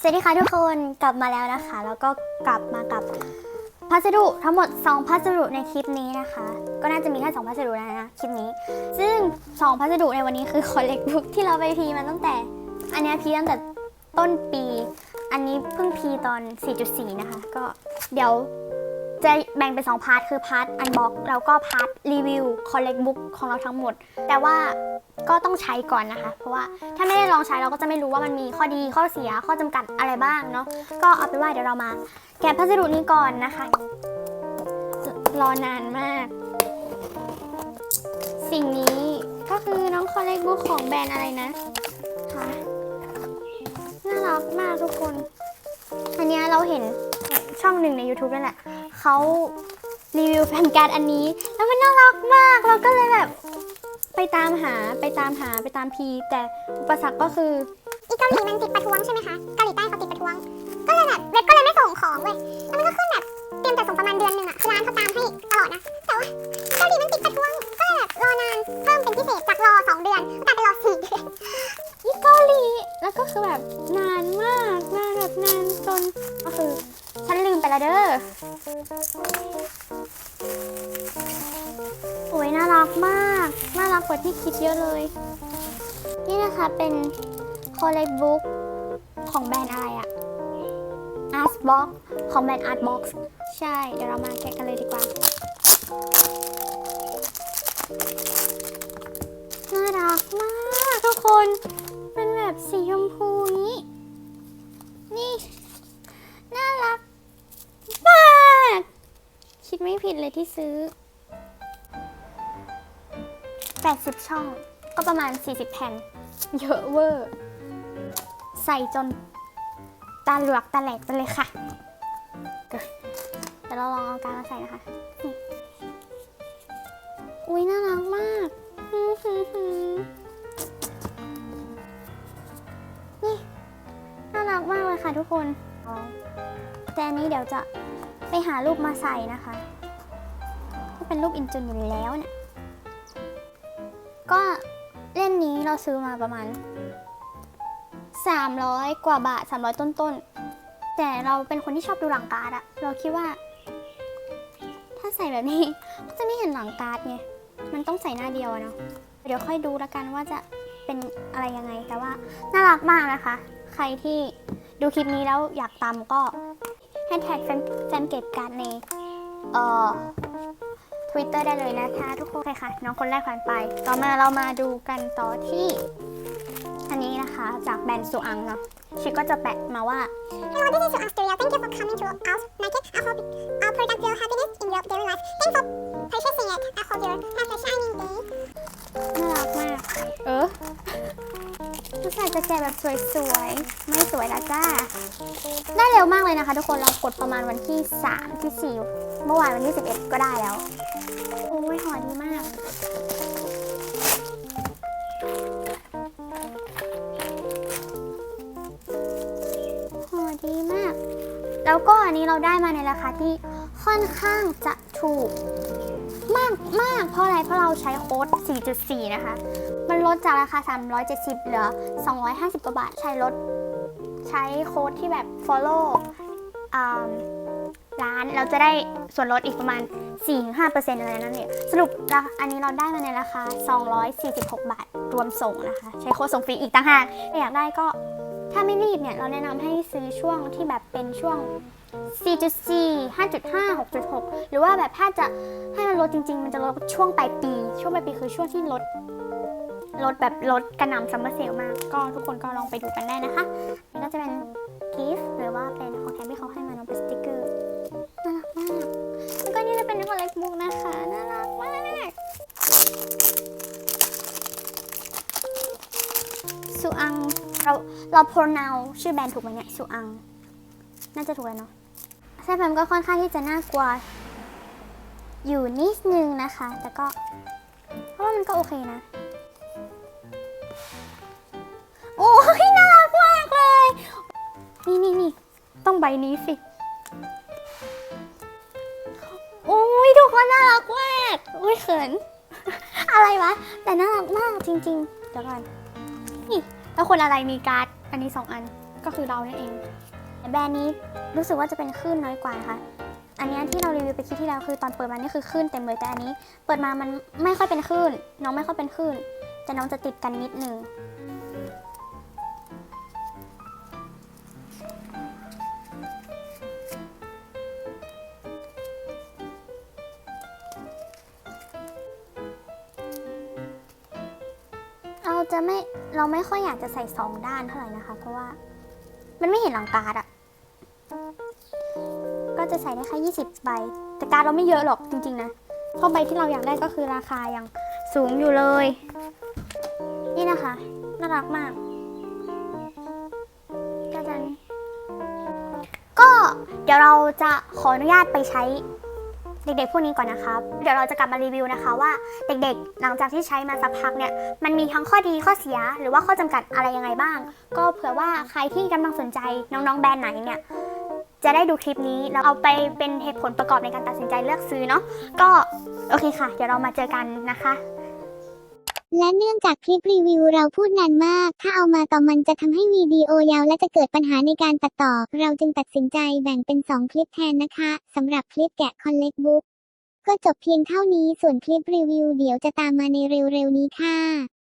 สวัสดีค่ะทุกคนกลับมาแล้วนะคะ แล้วก็กลับมากับพัสดุทั้งหมด 2 พัสดุในคลิปนี้นะคะ ก็น่าจะมีแค่2พัสดุนะนะคลิปนี้ ซึ่ง 2 พัสดุในวันนี้คือคอลเลกบุ๊กที่เราไปพีมาตั้งแต่ อันนี้พีตั้งแต่ต้นปี อันนี้เพิ่งพีตอน 4.4 นะคะ ก็เดี๋ยว จะแบ่งเป็น2พาร์ทคือพาร์ทอันบ็อกแล้วก็พาร์ทรีวิวคอลเลกบุ๊กของเราทั้งหมด แต่ว่าก็ต้องใช้ก่อนนะคะ เพราะว่าถ้าไม่ได้ลองใช้เราก็จะไม่รู้ว่ามันมีข้อดีข้อเสียข้อจำกัดอะไรบ้างเนาะก็เอาเป็นว่าเดี๋ยวเรามา แกะพัสดุนี้ก่อนนะคะ รอนานมาก สิ่งนี้ก็คือน้องคอลเลกบุ๊กของแบรนด์อะไรนะคะน่ารักมากทุกคน อันนี้เราเห็นช่องหนึ่งใน YouTube นั่นแหละ เขารีวิวแฟนการ์ดอันนี้ แล้วมันน่ารักมาก เราก็เลยแบบไปตามหาไปตามหาไปตามพี แต่อุปสรรคก็คืออีเกาหลีมันติดประท้วงใช่ไหมคะเกาหลีใต้เขาติดประท้วง ก็เลยแบบเว็บก็เลยไม่ส่งของเว้ยแล้วมันก็ขึ้นแบบเตรียมจะส่งประมาณเดือนหนึ่งอะคือร้านเขาตามให้ตลอดนะแต่ว่าเกาหลีมันติดประท้วงก็เลยแบบรอนานเพิ่มเป็นพิเศษจากรอสองเดือนกลายเป็นรอสี่เดือนที่เกาหลีแล้วก็คือแบบ โอ้ยน่ารักมาก น่ารักกว่าที่คิดเยอะเลย นี่นะคะเป็นคอลเลกบุ๊กของแบรนด์อะไรอะ Artbox ของแบรนด์ Artbox ใช่ เดี๋ยวเรามาแกะกันเลยดีกว่า น่ารักมากทุกคน ดไม่ผิดเลยที่ซื้อ 80 ช่อง ก็ประมาณ 40 แผ่น เยอะเวอร์ ใส่จน ตาหลือกตาแหลกไปเลยค่ะเดี๋ยวเราลองเอาการมาใส่นะคะนี่อุ้ยน่ารักมากนี่ น่ารักมากเลยค่ะทุกคนแต่อันนี้เดี๋ยวจะไปหารูปมาใส่นะคะ เป็นรูปอินจุนอยู่แล้วเนี่ย ก็เล่นนี้เราซื้อมาประมาณ 300 กว่าบาท 300 ต้นๆ แต่เราเป็นคนที่ชอบดูหลังการ์ดอะเราคิดว่า ถ้าใส่แบบนี้ก็จะไม่เห็นหลังการ์ดไง มันต้องใส่หน้าเดียวเนาะ เดี๋ยวค่อยดูล้วกันว่าจะเป็นอะไรยังไง แต่ว่าน่ารักมากนะคะ ใครที่ดูคลิปนี้แล้วอยากตามก็แฮชแท็กแฟนแฟนเก็บการ์ดในเอ่อ Twitter ได้เลยนะคะ ทุกคนค่ะ น้องคนแรกผ่านไป ต่อมาเรามาดูกันต่อที่ อันนี้นะคะจากแบรนด์ซูอังเนาะชิคก็จะแปะมาว่า Hello, this is your Australia. Thank you for coming to our market. I hope our product will happiness in your daily life. Thanks for purchasing it. I hope you have a shining day. น่ารักมาก เออ ผู้ชายจะแกะแบบสวยๆ ไม่สวยละจ้า ได้เร็วมากเลยนะคะ ทุกคน เรากดประมาณวันที่ 3 ที่ 4 เมื่อวานวันที่ 11 ก็ได้แล้ว โอ้ยหอดีมากหอดีมาก แล้วก็อันนี้เราได้มาในราคาที่ค่อนข้างจะถูกมากมาก ใช้โค้ด 4.4 นะคะ มันลดจากราคา 370 เหลือ 250 กว่าบาท ใช้ลด ใช้โค้ดที่แบบ follow ร้านเราจะได้ส่วนลดอีกประมาณ 4-5%อะไรนั่นเองสรุปอันนี้เราได้มาในราคา 246 บาท รวมส่งนะคะ ใช้โค้ดส่งฟรีอีกต่างหากถ้าอยากได้ก็ ถ้าไม่รีบเนี่ยเราแนะนำให้ซื้อช่วงที่แบบเป็นช่วง 4.4 5.5 6.6 หรือว่าแบบถ้าจะให้มันลดจริง ๆ มันจะลดช่วงปลายปี ช่วงปลายปีคือช่วงที่ลดลดแบบลดกระหน่ำซัมเมอร์เซลมาก ก็ทุกคนก็ลองไปดูกันได้นะคะนี่ก็จะเป็นกิฟต์หรือว่าเป็นของแถมที่เขาให้มาเน้องเป็นสติกเกอร์น่ารักมาก แล้วก็นี่จะเป็นคอลเลกบุ๊กนะคะ น่ารักมากสุอัง เราเรา pronoun ชื่อแบรนด์ถูกไหมเนี่ยสุอัง น่าจะถูกแล้วเนาะใช่แพมก็ค่อนข้างที่จะน่ากลัว อยู่นิดนึงนะคะ แต่ก็ เพราะว่ามันก็โอเคนะ โอ้ยน่ารักมากเลย นี่นี่นี่ต้องใบนี้สิ โอ้ยทุกคนน่ารักมากอุ้ยเขิน อะไรวะ แต่น่ารักมากจริง ๆ เดี๋ยวก่อนนี่ แล้วคนอะไรมีการ์ดอันนี้สองอันก็คือเรานั่นเอง แบรนด์นี้รู้สึกว่าจะเป็นคลื่นน้อยกว่านะคะอันนี้ที่เรารีวิวไปคลิปที่แล้วคือตอนเปิดมานี่คือคลื่นเต็มเลยแต่อันนี้ เปิดมามันไม่ค่อยเป็นคลื่นน้องไม่ค่อยเป็นคลื่นแต่น้องจะติดกันนิดนึง จะไม่เราไม่ค่อยอยากจะใส่สองด้านเท่าไหร่นะคะ เพราะว่ามันไม่เห็นหลังการ์ดอะก็จะใส่ได้แค่ 20 ใบ แต่การดเราไม่เยอะหรอกจริงๆนะเพราะใบที่เราอยากได้ก็คือราคายังสูงอยู่เลย นี่นะคะ น่ารักมากก็จะก็เดี๋ยวเราจะขออนุญาตไปใช้ เด็กๆพวกนี้ก่อนนะครับ เดี๋ยวเราจะกลับมารีวิวนะคะว่าเด็กๆ หลังจากที่ใช้มาสักพักเนี่ย มันมีทั้งข้อดีข้อเสีย หรือว่าข้อจำกัดอะไรยังไงบ้าง ก็เผื่อว่าใครที่กำลังสนใจน้องๆแบรนด์ไหนเนี่ย จะได้ดูคลิปนี้แล้วเอาไปเป็นเหตุผลประกอบในการตัดสินใจเลือกซื้อเนาะ ก็โอเคค่ะ เดี๋ยวเรามาเจอกันนะคะ และเนื่องจากคลิปรีวิวเราพูดนานมาก ถ้าเอามาต่อมันจะทำให้วิดีโอยาวและจะเกิดปัญหาในการตัดต่อ เราจึงตัดสินใจแบ่งเป็น 2 คลิปแทนนะคะสำหรับคลิปแกะคอนเล็กบุ๊กก็จบเพียงเท่านี้ส่วนคลิปรีวิวเดี๋ยวจะตามมาในเร็วๆนี้ค่ะ